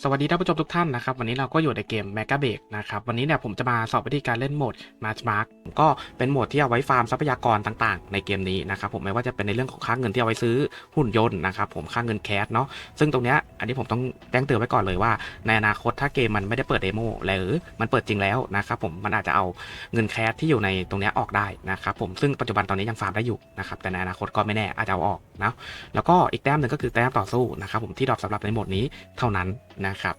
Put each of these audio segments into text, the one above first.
สวัสดีท่านผู้ชมทุกท่านนะครับวันนี้เราก็อยู่ในเกม m e g a b a k นะครับวันนี้เนี่ยผมจะมาสอบวิธีการเล่นโหมด Match Mark ก็เป็นโหมดที่เอาไว้ฟาร์มทรัพยากรต่างๆ ในเกมนี้นะครับผมไม่ว่าจะเป็นในเรื่องของค่าเงินที่เอาไว้ซื้อหุ่นยนต์นะครับผมค่าเงินแคสเนาะซึ่งตรงเนี้ย อันนี้ผมต้องแจ้งเตือนไว้ก่อนเลยว่า ในอนาคตถ้าเกมมันไม่ได้เปิดเดโมหรือมันเปิดจริงแล้วนะครับผมมันอาจจะเอาเงินแคสที่อยู่ในตรงนี้ออกได้นะครับผมซึ่งปัจจุบันตอนนี้ยังฟาร์มได้อยู่นะครับแต่ในอนาคตก็ไม่แน่อาจจะเอาออกนะแล้วก็อีกแต้มหนึ่งก็คือแต้มต่อสู้นะครับผมที่ดรอปสำหรับในโหมดนี้เท่านั้นนะครับ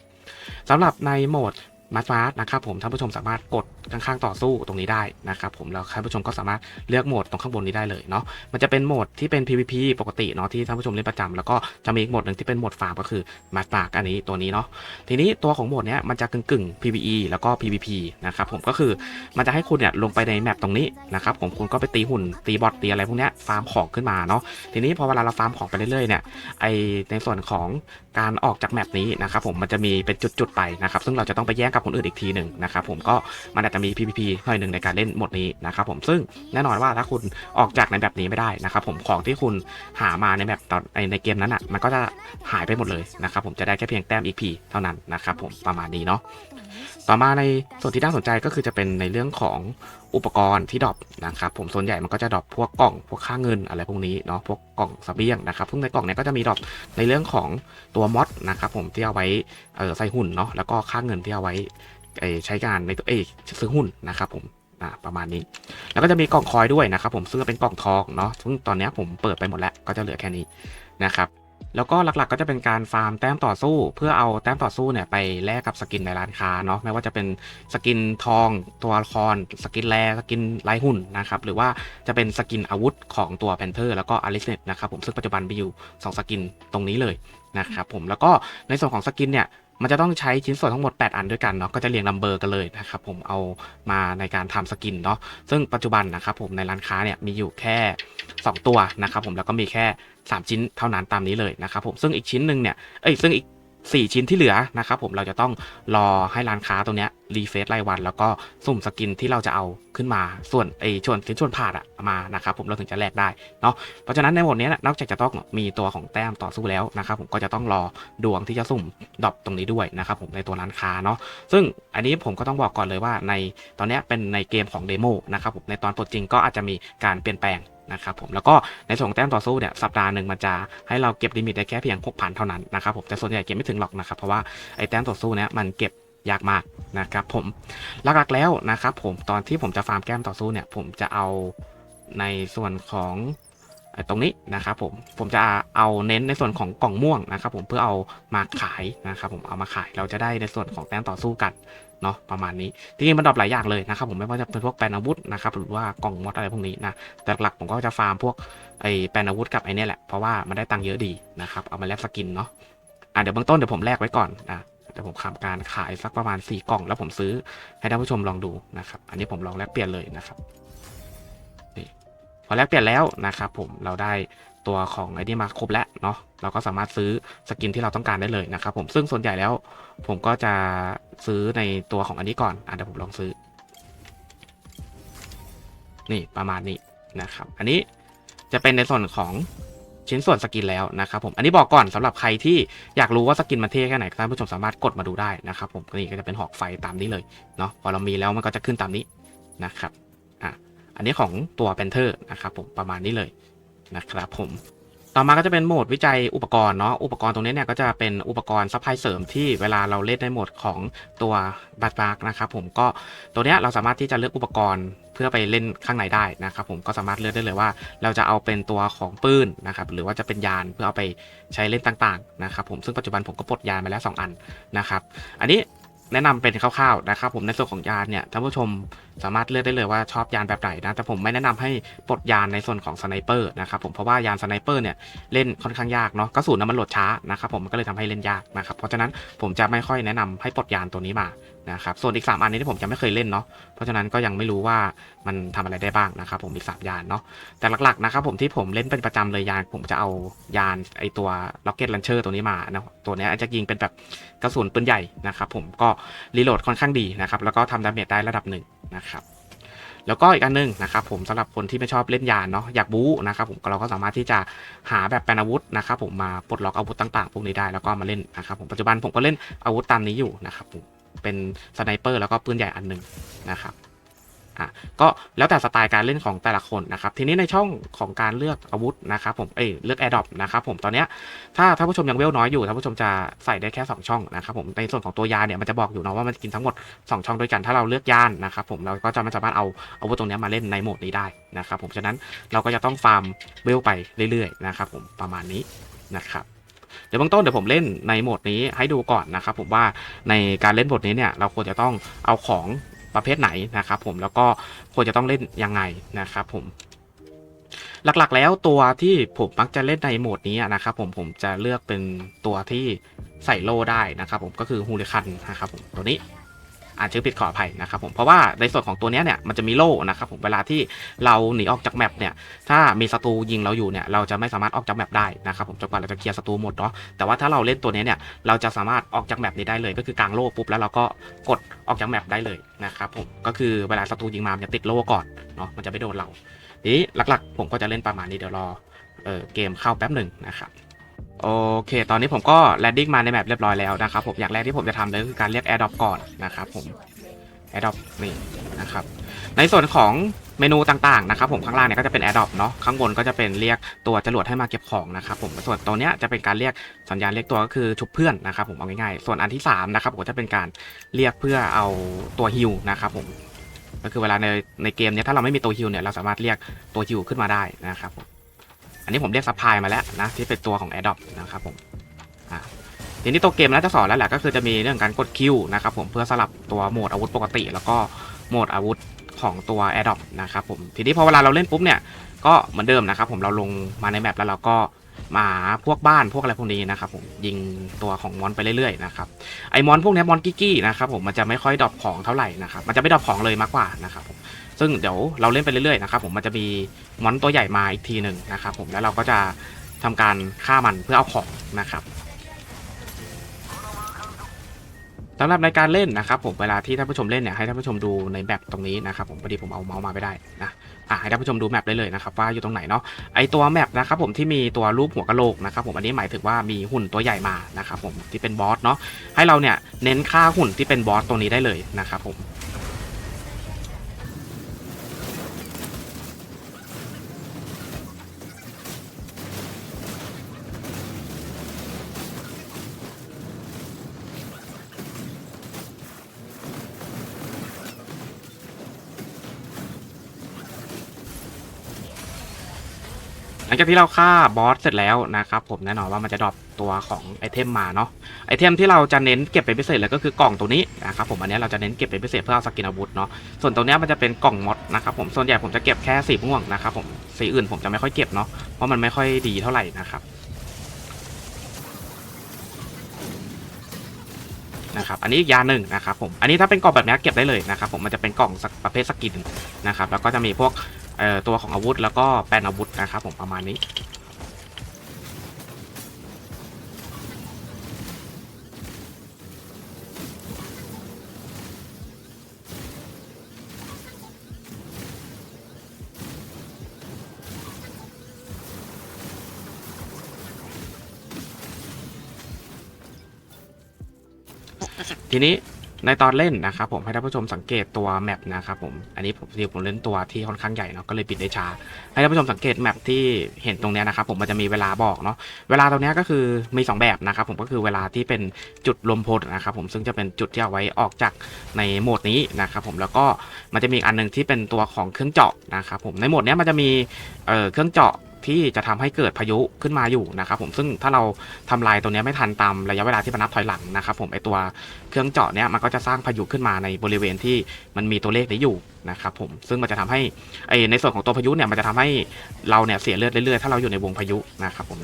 สำหรับในโหมด มาร์ฟาร์นะครับผมท่านผู้ชมสามารถกดข้างๆต่อสู้ตรงนี้ได้นะครับผมแล้วท่านผู้ชมก็สามารถเลือกโหมดตรงข้างบนนี้ได้เลยเนาะมันจะเป็นโหมดที่เป็น PVP ปกติเนาะที่ท่านผู้ชมเล่นประจำแล้วก็จะมีอีกโหมดหนึ่งที่เป็นโหมดฟาร์มก็คือมาร์ฟาร์อันนี้ตัวนี้เนาะทีนี้ตัวของโหมดเนี้ยมันจะกึ่งๆ PVE แล้วก็ PVP นะครับผมก็คือมันจะให้คุณเนี่ยลงไปในแมปตรงนี้นะครับผมคุณก็ไปตีหุ่นตีบอทตีอะไรพวกเนี้ยฟาร์มของขึ้นมาเนาะทีนี้พอเวลาเราฟาร์มของไปเรื่อยๆเนี่ยไอในส่วนของการออกจากแมปนี้นะครับผมมันจะมีเป็นจุดๆไปนะครับซึ่งเราจะต้องไปแย่งกับคนอื่นอีกทีหนึ่งนะครับผมก็มันอาจจะมี PVP หน่อยหนึ่งในการเล่นหมดนี้นะครับผมซึ่งแน่นอนว่าถ้าคุณออกจากในแบบนี้ไม่ได้นะครับผมของที่คุณหามาในแบบตอนในในเกมนั้นอะมันก็จะหายไปหมดเลยนะครับผมจะได้แค่เพียงแต้ม EP เท่านั้นนะครับผมประมาณนี้เนาะต่อมาในส่วนที่น่าสนใจก็คือจะเป็นในเรื่องของ อุปกรณ์ที่ดรอปนะครับผมส่วนใหญ่มันก็จะดรอปพวกกล่องพวกค่าเงินอะไรพวกนี้เนาะพวกกล่องสเบียงนะครับซึ่งในกล่องเนี้ยก็จะมีดรอปในเรื่องของตัวมอดนะครับผมที่เอาไว้ใส่หุ่นเนาะแล้วก็ค่าเงินที่เอาไว้ใช้งานในตัวเอซื้อหุ้นนะครับผมอ่าประมาณนี้ แล้วก็จะมีกล่องคอยด้วยนะครับผมซึ่งเป็นกล่องทองเนาะซึ่งตอนนี้ผมเปิดไปหมดแล้วก็จะเหลือแค่นี้นะครับ แล้วก็หลักๆก็จะเป็นการฟาร์มแต้มต่อสู้ เพื่อเอาแต้มต่อสู้เนี่ยไปแลกกับสกินในร้านค้าเนาะไม่ว่าจะเป็นสกินทองตัวละคร สกินแรสกินลายหุ่นนะครับหรือว่าจะเป็นสกินอาวุธของตัวแพนเทอร์แล้วก็อาริสเนตนะครับผมซึ่งปัจจุบันมีอยู่ 2 สกินตรงนี้เลยนะครับผมแล้วก็ในส่วนของสกินเนี่ย มันจะต้องใช้ชิ้นส่วนทั้งหมด 8 อันด้วยกันเนาะก็จะเรียงลำเบอร์กันเลยนะครับผมเอามาในการทำสกินเนาะซึ่งปัจจุบันนะครับผมในร้านค้าเนี่ยมีอยู่แค่ 2 ตัวนะครับผมแล้วก็มีแค่ 3 ชิ้นเท่านั้นตามนี้เลยนะครับผมซึ่งอีกชิ้นหนึ่งเนี่ยเอ้ยซึ่งอีก 4 ชิ้นที่เหลือนะครับผมเราจะต้องรอให้ร้านค้าตรงเนี้ย รีเฟซรายวัน แล้วก็สุ่มสกินที่เราจะเอาขึ้นมาส่วนไอชวนชิ้นส่วนผ่านอะมานะครับผมเราถึงจะแลกได้เนาะเพราะฉะนั้นในหมดนี้นะนอกจากจะต้องมีตัวของแต้มต่อสู้แล้วนะครับผมก็จะต้องรอดวงที่จะสุ่มดรอปตรงนี้ด้วยนะครับผมในตัวร้านค้าเนาะซึ่งอันนี้ผมก็ต้องบอกก่อนเลยว่าในตอนเนี้ยเป็นในเกมของเดโมนะครับผมในตอนปลดจริงก็อาจจะมีการเปลี่ยนแปลงนะครับผมแล้วก็ในส่วนของแต้มต่อสู้เนี่ยสัปดาห์หนึ่งมันจะให้เราเก็บลิมิตได้แค่เพียง6,000เท่านั้นนะครับผมแต่ส่วนใหญ่เก็บไม่ถึงหรอกนะครับเพราะว่าไอ้แต้มต่อสู้เนี่ยมันเก็บ ยากมากนะครับผมหลักๆแล้วนะครับผมตอนที่ผมจะฟาร์มแก้มต่อสู้เนี่ย ผมจะเอาในส่วนของตรงนี้นะครับผมผมจะเอาเน้นในส่วนของกล่องม่วงนะครับ ผมเพื่อเอามาขายนะครับผมเอามาขายเราจะได้ในส่วนของแต้มต่อสู้กันเนาะประมาณนี้จริงๆมันดรอปหลายอย่างเลยนะครับ ผมไม่ว่าจะเป็นพวกแปลนอาวุธนะครับหรือว่ากล่องมอดอะไรพวกนี้นะแต่หลักผมก็จะฟาร์มพวกไอแปลนอาวุธกับไอเนี่ยแหละเพราะว่ามันได้ตังค์เยอะดีนะครับเอามาแลกสกินเนาะอะเดี๋ยวเบื้องต้นเดี๋ยวผมแลกไว้ก่อนนะ เดี๋ยวผมทำการขายสักประมาณ 4 กล่อง แล้วผมซื้อให้ท่านผู้ชมลองดูนะครับ อันนี้ผมลองแลกเปลี่ยนเลยนะครับนี่พอแลกเปลี่ยนแล้วนะครับผมเราได้ตัวของไอ้นี่มาครบแล้วเนาะเราก็สามารถซื้อสกินที่เราต้องการได้เลยนะครับผมซึ่งส่วนใหญ่แล้ว ผมก็จะซื้อในตัวของอันนี้ก่อนอะเดี๋ยวผมลองซื้อ นี่ประมาณนี้นะครับ อันนี้จะเป็นในส่วนของ ชิ้นส่วนสกินแล้วนะครับผม อันนี้บอกก่อนสำหรับใครที่อยากรู้ว่าสกินมันเท่แค่ไหนท่านผู้ชมสามารถกดมาดูได้นะครับผมนี่ก็จะเป็นหอกไฟตามนี้เลยเนาะพอเรามีแล้วมันก็จะขึ้นตามนี้นะครับอะอันนี้ของตัวแพนเทอร์นะครับผมประมาณนี้เลยนะครับผม ต่อมาก็จะเป็นโหมดวิจัยอุปกรณ์เนาะอุปกรณ์ตรงนี้เนี่ยก็จะเป็นอุปกรณ์ซัพพลายเสริมที่เวลาเราเล่นในโหมดของตัวบัตบาร์กนะครับผมก็ตัวเนี้ยเราสามารถที่จะเลือกอุปกรณ์เพื่อไปเล่นข้างในได้นะครับผมก็สามารถเลือกได้เลยว่า เราจะเอาเป็นตัวของปืนนะครับหรือว่าจะเป็นยานเพื่อเอาไปใช้เล่นต่างๆนะครับผมซึ่งปัจจุบันผมก็ปลดยานมาแล้ว 2 อันนะครับอันนี้แนะนำเป็นคร่าวๆนะครับผมในส่วนของยานเนี่ยท่านผู้ชมสามารถเลือกได้เลยว่าชอบยานแบบไหนนะแต่ผมไม่แนะนำให้ปลดยานในส่วนของสไนเปอร์นะครับผมเพราะว่ายานสไนเปอร์เนี่ยเล่นค่อนข้างยากเนาะกระสุนนะมันโหลดช้านะครับผมมันก็เลยทำให้เล่นยากนะครับเพราะฉะนั้นผมจะไม่ค่อยแนะนำให้ปลดยานตัวนี้มานะครับส่วนอีก 3 อันนี้ที่ผมจะไม่เคยเล่นเนาะเพราะฉะนั้นก็ยังไม่รู้ว่ามันทำอะไรได้บ้างนะครับผมอีก 3 ยานเนาะแต่หลักๆนะครับผมที่ผมเล่นเป็นประจำเลยยานผมจะเอายานไอตัว Rocket Launcher ตัวนี้มานะตัวเนี้ยจะยิงเป็นแบบกระสุนปืนใหญ่นะครับผมก็รีโหลดค่อนข้างดีนะครับแล้วก็ทำดาเมจได้ระดับหนึ่ง นะครับแล้วก็อีกอันหนึงนะครับผมสำหรับคนที่ไม่ชอบเล่นยานเนาะอยากบู๊นะครับผมเราก็สามารถที่จะหาแบบแปลนอาวุธนะครับผมมาปลดล็อกอาวุธต่างๆ พวกนี้ได้แล้วก็มาเล่นนะครับผมปัจจุบันผมก็เล่นอาวุธตามนี้อยู่นะครับผมเป็นสไนเปอร์แล้วก็ปืนใหญ่อันหนึ่งนะครับ อะก็แล้วแต่สไตล์การเล่นของแต่ละคนนะครับ ทีนี้ในช่องของการเลือกอาวุธนะครับผมเอ้ยเลือกแอร์ดรอปนะครับผมตอนเนี้ยถ้าท่านผู้ชมยังเวลน้อยอยู่ท่านผู้ชมจะใส่ได้แค่ 2 ช่องนะครับผมในส่วนของตัวยาเนี่ยมันจะบอกอยู่เนาะว่ามันกินทั้งหมด 2 ช่องด้วยกันถ้าเราเลือกยานนะครับผมเราก็จะไม่สามารถเอาอาวุธตรงเนี้ยมาเล่นในโหมดนี้ได้นะครับผมฉะนั้นเราก็จะต้องฟาร์มเวลไปเรื่อยๆนะครับผมประมาณนี้นะครับเดี๋ยวเบื้องต้นเดี๋ยวผมเล่นในโหมดนี้ให้ดูก่อนนะครับผมว่าในการเล่นบทนี้เนี่ยเราควรจะต้องเอาของ ประเภทไหนนะครับผมแล้วก็ควรจะต้องเล่นยังไงนะครับผมหลักๆ แล้วตัวที่ผมมักจะเล่นในโหมดนี้นะครับผมผมจะเลือกเป็นตัวที่ใส่โล่ได้นะครับผมก็คือฮูลิคันนะครับผมตัวนี้ อ่านชื่อผิดขออภัยนะครับผมเพราะว่าในส่วนของตัวนี้เนี่ยมันจะมีโล่นะครับผมเวลาที่เราหนีออกจากแมปเนี่ยถ้ามีศัตรูยิงเราอยู่เนี่ยเราจะไม่สามารถออกจากแมปได้นะครับผมจนกว่าเราจะเคลียร์ศัตรูหมดเนาะแต่ว่าถ้าเราเล่นตัวนี้เนี่ยเราจะสามารถออกจากแมปนี้ได้เลย ก็คือกลางโล่ปุ๊บแล้วเราก็กดออกจากแมปได้เลยนะครับผมก็คือเวลาศัตรูยิงมามันจะติดโล่ก่อนเนาะมันจะไม่โดนเราทีนี้หลักๆ ผมก็จะเล่นประมาณนี้เดี๋ยวรอเออเกมเข้าแป๊บหนึ่งนะครับ โอเค ตอนนี้ผมก็แลนดิ้งมาในแมปเรียบร้อยแล้วนะครับผมอย่างแรกที่ผมจะทำเลยก็คือการเรียก a Drop ก่อนนะครับผม a Drop นี่นะครับในส่วนของเมนูต่างๆนะครับผมข้างล่างเนี่ยก็จะเป็น a Drop เนาะข้างบนก็จะเป็นเรียกตัวจรวดให้มาเก็บของนะครับผมส่วนตัวเนี้ยจะเป็นการเรียกสัญญาณเรียกตัวก็คือชุบเพื่อนนะครับผมเอาง่ายๆส่วนอันที่สามนะครับผมจะเป็นการเรียกเพื่อเอาตัวฮิวนะครับผมก็คือเวลาในในเกมเนี้ยถ้าเราไม่มีตัวฮิวเนี่ยเราสามารถเรียกตัวฮิวขึ้นมาได้นะครับผม อันนี้ผมเรียกซัพพลายมาแล้วนะที่เป็นตัวของ a d o p นะครับผมทีนี้ตัวเกมแล้วจะสอนแล้วแหละก็คือจะมีเรื่องการกดคิวนะครับผมเพื่อสลับตัวโหมดอาวุธปกติ แล้วก็โหมดอาวุธของตัว a d o p นะครับผมทีนี้พอเวลาเราเล่นปุ๊บเนี่ยก็เหมือนเดิมนะครับผมเราลงมาในแมปแล้วเราก็มาพวกบ้านพวกอะไรพวกนี้นะครับผมยิงตัวของมอนไปเรื่อยๆนะครับไอมอนพวกนี้มอนกิกกี้นะครับผมมันจะไม่ค่อยดรอปของเท่าไหร่นะครับมันจะไม่ดรอปของเลยมากกว่านะครับผม ซึ่งเดี๋ยวเราเล่นไปเรื่อยๆนะครับผมมันจะมีมอนตัวใหญ่มาอีกทีหนึ่งนะครับผมแล้วเราก็จะทำการฆ่ามันเพื่อเอาของนะครับสำหรับในการเล่นนะครับผมเวลาที่ท่านผู้ชมเล่นเนี่ยให้ท่านผู้ชมดูในแมปตรงนี้นะครับผมพอดีผมเอาเมาส์มาไม่ได้นะอะให้ท่านผู้ชมดูแมปได้เลยนะครับว่าอยู่ตรงไหนเนาะไอตัวแมปนะครับผมที่มีตัวรูปหัวกะโหลกนะครับผมอันนี้หมายถึงว่ามีหุ่นตัวใหญ่มานะครับผมที่เป็นบอสเนาะให้เราเนี่ยเน้นฆ่าหุ่นที่เป็นบอสตัวนี้ได้เลยนะครับผม ลังจากที่เราฆ่าบอสเสร็จแล้วนะครับผมแน่นอนว่ามันจะดรอปตัวของไอเทมมาเนาะไอเทมที่เราจะเน้นเก็บเป็นพิเศษเลยก็คือกล่องตัวนี้นะครับผมอันนี้เราจะเน้นเก็บเป็นพิเศษเพื่อเอาสกินอาวุธเนาะส่วนตรงนี้มันจะเป็นกล่องมอดนะครับผมส่วนใหญ่ผมจะเก็บแค่สีม่วงนะครับผมสีอื่นผมจะไม่ค่อยเก็บเนาะเพราะมันไม่ค่อยดีเท่าไหร่นะครับนะครับอันนี้ยาหนึ่งนะครับผมอันนี้ถ้าเป็นกล่องแบบนี้เก็บได้เลยนะครับผมมันจะเป็นกล่องประเภทสกินนะครับแล้วก็จะมีพวก ตัวของอาวุธแล้วก็แปลนอาวุธนะครับผมประมาณนี้ทีนี้ ในตอนเล่นนะครับผมให้ท่านผู้ชมสังเกตตัวแมปนะครับผมอันนี้ผมที่ผมเล่นตัวที่ค่อนข้างใหญ่เนาะก็เลยปิดได้ช้าให้ท่านผู้ชมสังเกตแมปที่เห็นตรงเนี้ยนะครับผมมันจะมีเวลาบอกเนาะเวลาตรงเนี้ยก็คือมีสองแบบนะครับผมก็คือเวลาที่เป็นจุดรวมพลนะครับผมซึ่งจะเป็นจุดที่เอาไว้ออกจากในโหมดนี้นะครับผมแล้วก็มันจะมีอีกอันหนึงที่เป็นตัวของเครื่องเจาะนะครับผมในโหมดเนี้ยมันจะมีเอ่อเครื่องเจาะ ที่จะทำให้เกิดพายุขึ้นมาอยู่นะครับผมซึ่งถ้าเราทำลายตัวนี้ไม่ทันตามระยะเวลาที่มันนับถอยหลังนะครับผมไอตัวเครื่องเจาะเนี้ยมันก็จะสร้างพายุขึ้นมาในบริเวณที่มันมีตัวเลขนี้อยู่นะครับผมซึ่งมันจะทำให้ไอในส่วนของตัวพายุเนี่ยมันจะทำให้เราเนี่ยเสียเลือดเรื่อยๆถ้าเราอยู่ในวงพายุนะครับผม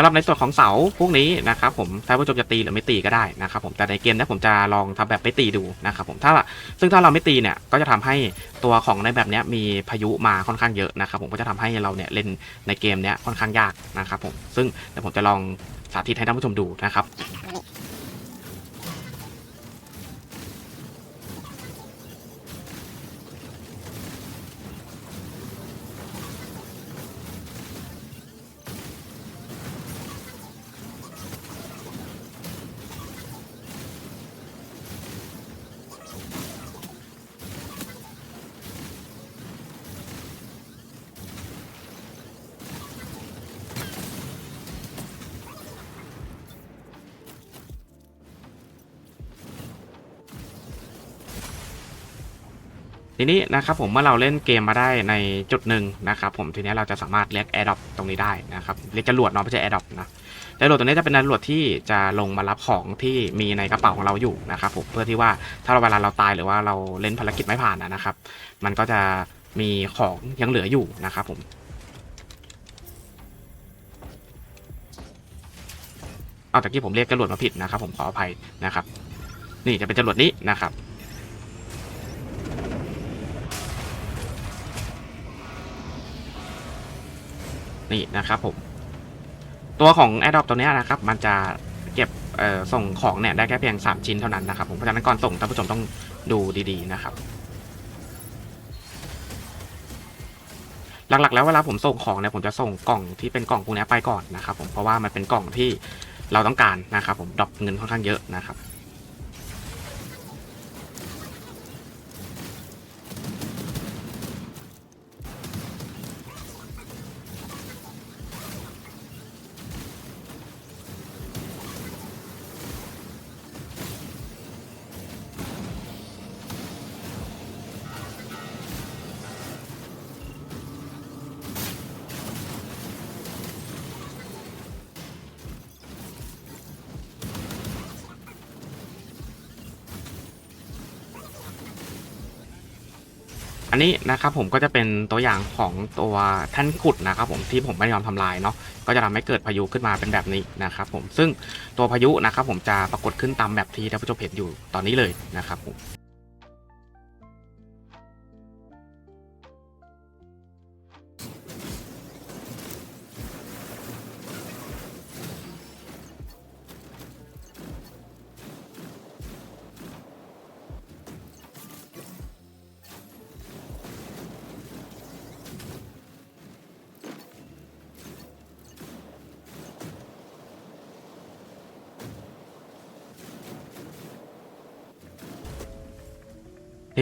ำหรับในส่วนของเสาพวกนี้นะครับผมท่านผู้ชมจะตีหรือไม่ตีก็ได้นะครับผมแต่ในเกมนี้ผมจะลองทำแบบไม่ตีดูนะครับผมถ้าซึ่งถ้าเราไม่ตีเนี่ยก็จะทำให้ตัวของในแบบนี้มีพายุมาค่อนข้างเยอะนะครับผมก็จะทำให้เราเนี่ยเล่นในเกมนี้ค่อนข้างยากนะครับผมซึ่งเดี๋ยวผมจะลองสาธิตให้ท่านผู้ชมดูนะครับ ทีนี้นะครับผมเมื่อเราเล่นเกมมาได้ในจุดหนึ่งนะครับผมทีนี้เราจะสามารถเรียก a อ r d r o p ตรงนี้ได้นะครับเรียกจรวดเนาะไม่ใช่ a อ r d r o p นะจรวดตัวนี้จะเป็นจรวดที่จะลงมารับของที่มีในกระเป๋าของเราอยู่นะครับผมเพื่อที่ว่าถ้าเราเวลาเราตายหรือว่าเราเล่นภารกิจไม่ผ่านนะครับ มันก็จะมีของยังเหลืออยู่นะครับผมเอาแตะกี้ผมเรียกจรวดมาผิดนะครับผมขออภัยนะครับ นี่จะเป็นจรวดนี้นะครับ นี่นะครับผม ตัวของ a d o p ตัวนี้นะครับ มันจะเก็บส่งของเนี่ยได้แค่เพียง 3 ชิ้นเท่านั้นนะครับผมเพราะฉะนั้นก่อนส่งท่านผู้ชมต้องดูดีๆนะครับ หลักๆ แล้วเวลาผมส่งของเนี่ยผมจะส่งกล่องที่เป็นกล่องพวกนี้ไปก่อนนะครับ ผมเพราะว่ามันเป็นกล่องที่เราต้องการนะครับ ผมดรอปเงินค่อนข้างเยอะนะครับ อันนี้นะครับผมก็จะเป็นตัวอย่างของตัวแท่านขุดนะครับผมที่ผมไม่ยอมทำลายเนาะก็จะทำให้เกิดพายุขึ้นมาเป็นแบบนี้นะครับผมซึ่งตัวพายุนะครับผมจะปรากฏขึ้นตามแบบที่ท่านผู้ชมเห็นอยู่ตอนนี้เลยนะครับผม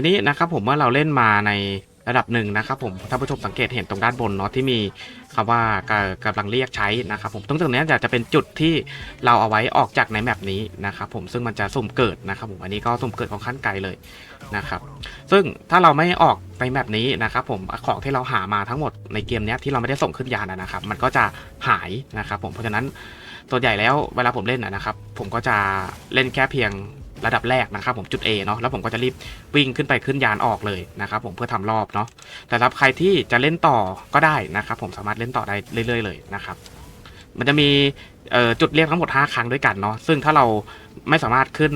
นี้นะครับผมเมื่อเราเล่นมาในระดับหนึ่งนะครับผมท่านผู้ชมสังเกตเห็นตรงด้านบนเนาะที่มีคำว่ากกำลังเรียกใช้นะครับผมตรงตรงนี้จะจะเป็นจุดที่เราเอาไว้ออกจากในแมปนี้นะครับผมซึ่งมันจะสุ่มเกิดนะครับผมอันนี้ก็สุ่มเกิดของขั้นไกลเลยนะครับซึ่งถ้าเราไม่ออกไปแมปนี้นะครับผมของที่เราหามาทั้งหมดในเกมนี้ที่เราไม่ได้ส่งขึ้นยานนะครับ มันก็จะหายนะครับผมเพราะฉะนั้นส่วนใหญ่แล้วเวลาผมเล่นนะครับผมก็จะเล่นแค่เพียง ระดับแรกนะครับผมจุด A เนาะแล้วผมก็จะรีบวิ่งขึ้นไปขึ้นยานออกเลยนะครับผมเพื่อทำรอบเนาะแต่สำหรับใครที่จะเล่นต่อก็ได้นะครับผมสามารถเล่นต่อได้เรื่อย ๆ เลยนะครับมันจะมีจุดเรียกทั้งหมด 5 ครั้งด้วยกันเนาะซึ่งถ้าเราไม่สามารถขึ้น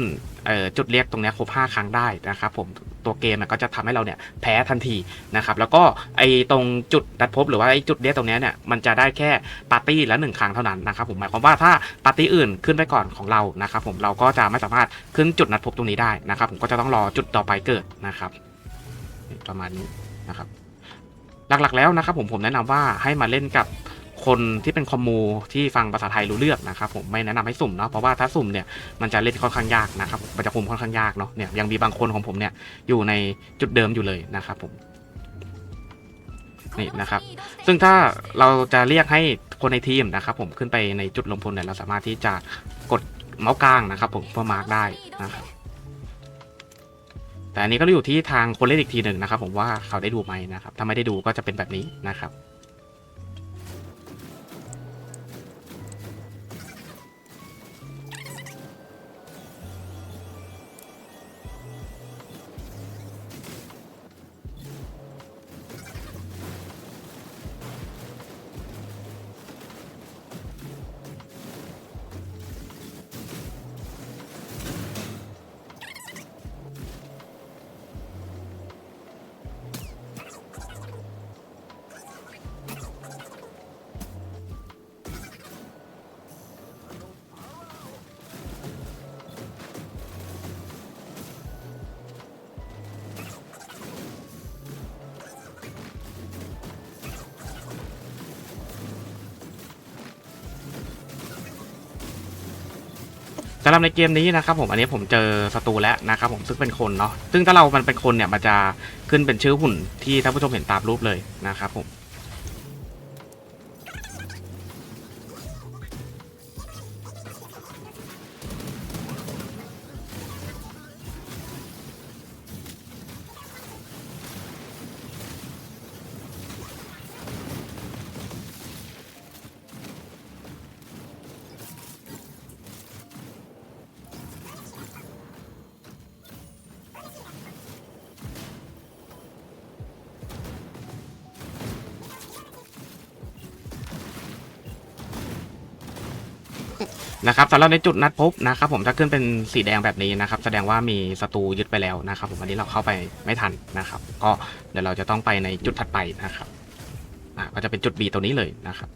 จุดเรียกตรงเนี้ยครบ 5 ครั้งได้นะครับผม ตัวเกมก็จะทำให้เราเนี่ยแพ้ทันทีนะครับแล้วก็ไอตรงจุดดัดพบหรือว่าไอจุดเรียตรงเนี้ยเนี่ยมันจะได้แค่ปาร์ตี้ละหนึ่งครั้งเท่านั้นนะครับผมหมายความว่าถ้าปาร์ตี้อื่นขึ้นไปก่อนของเรานะครับผมเราก็จะไม่สามารถขึ้นจุดนัดพบตรงนี้ได้นะครับผมก็จะต้องรอจุดต่อไปเกิดนะครับ ประมาณนี้นะครับหลักๆแล้วนะครับผมผมแนะนำว่าให้มาเล่นกับ คนที่เป็นคอมมูที่ฟังภาษาไทยรู้เรื่องนะครับผมไม่แนะนำให้สุ่มเนาะเพราะว่าถ้าสุ่มเนี่ยมันจะเล่นค่อนข้างยากนะครับมันจะคุมค่อนข้างยากเนาะเนี่ยยังมีบางคนของผมเนี่ยอยู่ในจุดเดิมอยู่เลยนะครับผมนี่นะครับ ซึ่งถ้าเราจะเรียกให้คนในทีมนะครับ ผมขึ้นไปในจุดลงพลเนี่ยเราสามารถที่จะกดเมาส์กลางนะครับ ผมเพื่อมาร์กได้นะครับแต่อันนี้ก็อยู่ที่ทางคนเล่นอีกทีหนึ่งนะครับ ผมว่าเขาได้ดูไหมนะครับ ถ้าไม่ได้ดูก็จะเป็นแบบนี้นะครับำหรับในเกมนี้นะครับผมอันนี้ผมเจอศัตรูแล้วนะครับผมซึ่งเป็นคนเนาะซึ่งถ้าเรามันเป็นคนเนี่ยมันจะขึ้นเป็นชื่อหุ่นที่ท่านผู้ชมเห็นตามรูปเลยนะครับผม นะครับสำหรับในจุดนัดพบนะครับผมถ้าขึ้นเป็นสีแดงแบบนี้นะครับ แสดงว่ามีศัตรูยึดไปแล้วนะครับ ผมอันนี้เราเข้าไปไม่ทันนะครับ ก็เดี๋ยวเราจะต้องไปในจุดถัดไปนะครับอ่าก็จะเป็นจุด B ตัวนี้เลยนะครับ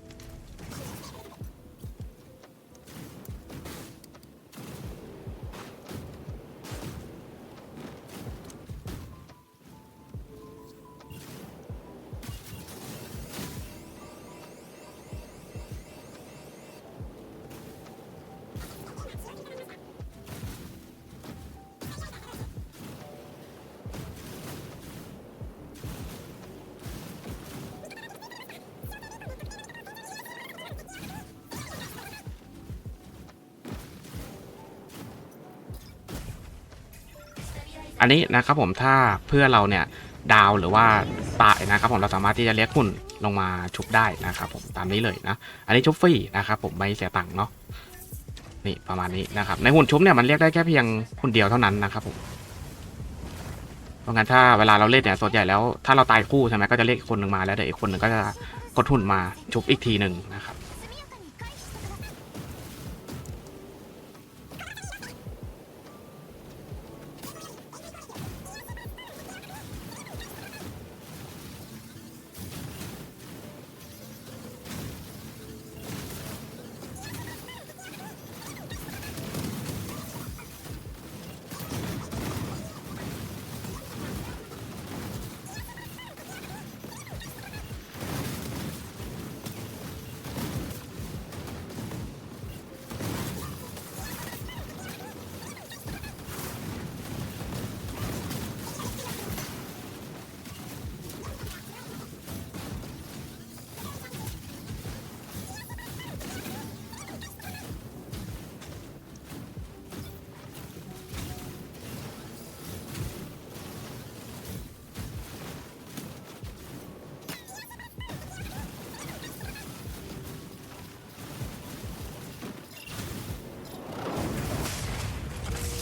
อันนี้นะครับผมถ้าเพื่อเราเนี่ยดาวหรือว่าตายนะครับผมเราสามารถที่จะเรียกหุ่นลงมาชุบได้นะครับผมตามนี้เลยนะ อันนี้ชุบฟรีนะครับผมไม่เสียตังค์เนาะนี่ประมาณนี้นะครับในหุ่นชุบเนี่ยมันเรียกได้แค่เพียงหุ่นเดียวเท่านั้นนะครับผมเพราะงั้นถ้าเวลาเราเล่นเนี่ยส่วนใหญ่แล้วถ้าเราตายคู่ใช่ไหมก็จะเรียกอีกคนหนึ่งมาแล้วเดี๋ยวอีกคนหนึ่งก็จะกดหุ่นมาชุบอีกทีหนึ่งนะครับ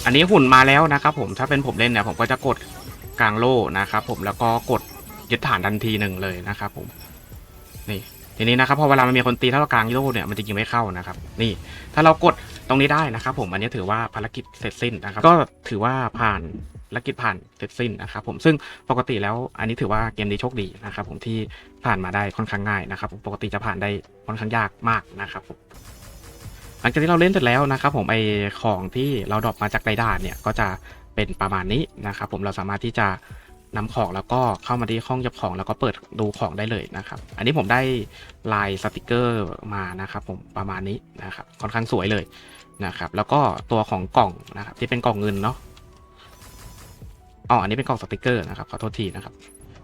อันนี้หุ่นมาแล้วนะครับผมถ้าเป็นผมเล่นเนี่ยผมก็จะกดกลางโล่นะครับผมแล้วก็กดยึดฐานทันทีหนึ่งเลยนะครับผมนี่ทีนี้นะครับพอเวลามันมีคนตีถ้าเรากลางโล่เนี่ยมันจะยิงไม่เข้านะครับ นี่ ถ้าเรากดตรงนี้ได้นะครับผมอันนี้ถือว่าภารกิจเสร็จสิ้นนะครับ ก็ถือว่าผ่านภารกิจผ่านเสร็จสิ้นนะครับผมซึ่งปกติแล้วอันนี้ถือว่าเกมนี้โชคดีนะครับผมที่ผ่านมาได้ค่อนข้างง่ายนะครับปกติจะผ่านได้ค่อนข้างยากมากนะครับผม หลังจากที่เราเล่นเสร็จแล้วนะครับผมไอของที่เราดรอปมาจากไดดานเนี่ยก็จะเป็นประมาณนี้นะครับผมเราสามารถที่จะนำของแล้วก็เข้ามาที่ห้องเก็บของแล้วก็เปิดดูของได้เลยนะครับ อันนี้ผมได้ลายสติกเกอร์มานะครับผมประมาณนี้นะครับค่อนข้างสวยเลยนะครับ แล้วก็ตัวของกล่องนะครับที่เป็นกล่องเงินเนาะอ๋ออันนี้เป็นกล่องสติกเกอร์นะครับขอโทษทีนะครับ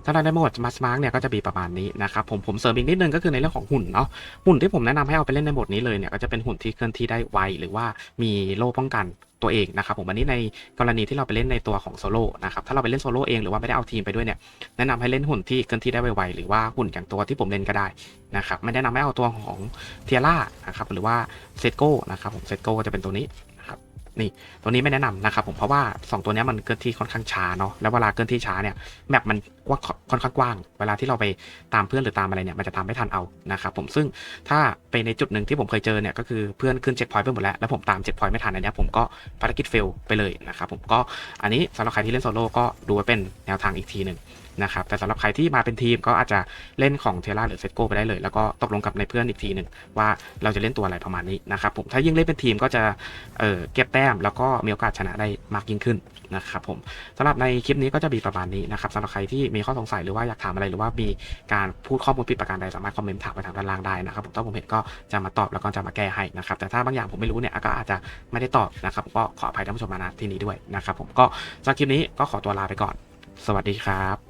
ถ้าเราได้โหมดมาสมาร์กเนี่ยก็จะมีประมาณนี้นะครับผมผมเสริมอีกนิดนึงก็คือในเรื่องของหุ่นเนาะหุ่นที่ผมแนะนำให้เอาไปเล่นในโหมดนี้เลยเนี่ยก็จะเป็นหุ่นที่เคลื่อนที่ได้ไวหรือว่ามีโล่ป้องกันตัวเองนะครับผมอันนี้ในกรณีที่เราไปเล่นในตัวของโซโล่นะครับถ้าเราไปเล่นโซโล่เองหรือว่าไม่ได้เอาทีมไปด้วยเนี่ยแนะนำให้เล่นหุ่นที่เคลื่อนที่ได้ไวๆหรือว่าหุ่นอย่างตัวที่ผมเล่นก็ได้นะครับไม่แนะนำให้เอาตัวของเทียร่านะครับหรือว่าเซตโก้นะครับผมเซตโก้ก็จะเป็นตัวนี้ นี่ตัวนี้ไม่แนะนำนะครับผมเพราะว่าสองตัวนี้มันเคลื่อนที่ค่อนข้างช้าเนาะแล้วเวลาเคลื่อนที่ช้าเนี่ยแมปมันกว้างค่อนข้างกว้าง เวลาที่เราไปตามเพื่อนหรือตามอะไรเนี่ยมันจะตามไม่ทันเอานะครับผมซึ่งถ้าไปในจุดหนึ่งที่ผมเคยเจอเนี่ยก็คือเพื่อนขึ้นเช็คพอยต์ไปหมดแล้วแล้วผมตามเช็คพอยต์ไม่ทันอันนี้ผมก็ภารกิจเฟลไปเลยนะครับผมก็อันนี้สำหรับใครที่เล่นโซโล่ก็ดูไว้เป็นแนวทางอีกทีหนึ่ง นะครับแต่สำหรับใครที่มาเป็นทีมก็อาจจะเล่นของเทล่าหรือเซตโก้ไปได้เลย แล้วก็ตกลงกับในเพื่อนอีกทีหนึ่งว่าเราจะเล่นตัวอะไรประมาณนี้นะครับผมถ้ายิ่งเล่นเป็นทีมก็จะเเก็บแต้ม แล้วก็มีโอกาสชนะได้มากยิ่งขึ้นนะครับผมสำหรับในคลิปนี้ก็จะมีประมาณนี้นะครับสำหรับใครที่มีข้อสงสัยหรือว่าอยากถามอะไรหรือว่ามีการพูดข้อมูลผิดประการใดสามารถคอมเมนต์ถามไปทางด้านล่างได้นะครับผมถ้าผมเห็นก็จะมาตอบแล้วก็จะมาแก้ให้นะครับแต่ถ้าบางอย่างผมไม่รู้เนี่ยก็อาจจะไม่ได้ตอบนะครับก็ขออภัยท่านผู้ชมมาณที่นี้ด้วยนะครับผมก็สำหรับคลิปนี้ก็ขอตัวลาไปก่อน สวัสดีครับ